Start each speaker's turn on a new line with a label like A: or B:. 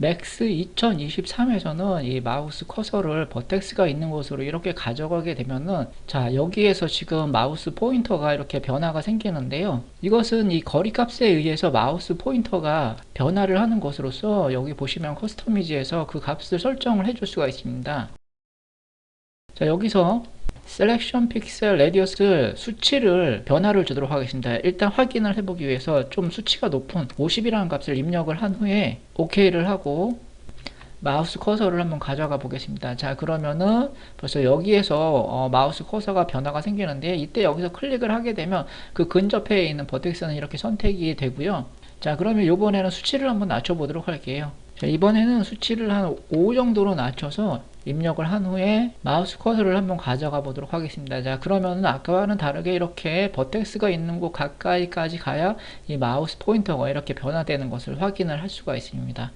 A: 맥스 2023에서는 이 마우스 커서를 버텍스가 있는 곳으로 이렇게 가져가게 되면은 자 여기에서 지금 마우스 포인터가 이렇게 변화가 생기는데요. 이것은 이 거리 값에 의해서 마우스 포인터가 변화를 하는 것으로서 여기 보시면 커스터미지에서 그 값을 설정을 해줄 수가 있습니다. 자 여기서 셀렉션 픽셀 레디어스 수치를 변화를 주도록 하겠습니다. 일단 확인을 해보기 위해서 좀 수치가 높은 50이라는 값을 입력을 한 후에 OK를 하고 마우스 커서를 한번 가져가 보겠습니다. 자 그러면은 벌써 여기에서 어, 마우스 커서가 변화가 생기는데 이때 여기서 클릭을 하게 되면 그 근접해 있는 버텍스는 이렇게 선택이 되고요. 자 그러면 이번에는 수치를 한번 낮춰 보도록 할게요. 자, 이번에는 수치를 한 5 정도로 낮춰서 입력을 한 후에 마우스 커서를 한번 가져가 보도록 하겠습니다. 자, 그러면은 아까와는 다르게 이렇게 버텍스가 있는 곳 가까이까지 가야 이 마우스 포인터가 이렇게 변화되는 것을 확인을 할 수가 있습니다.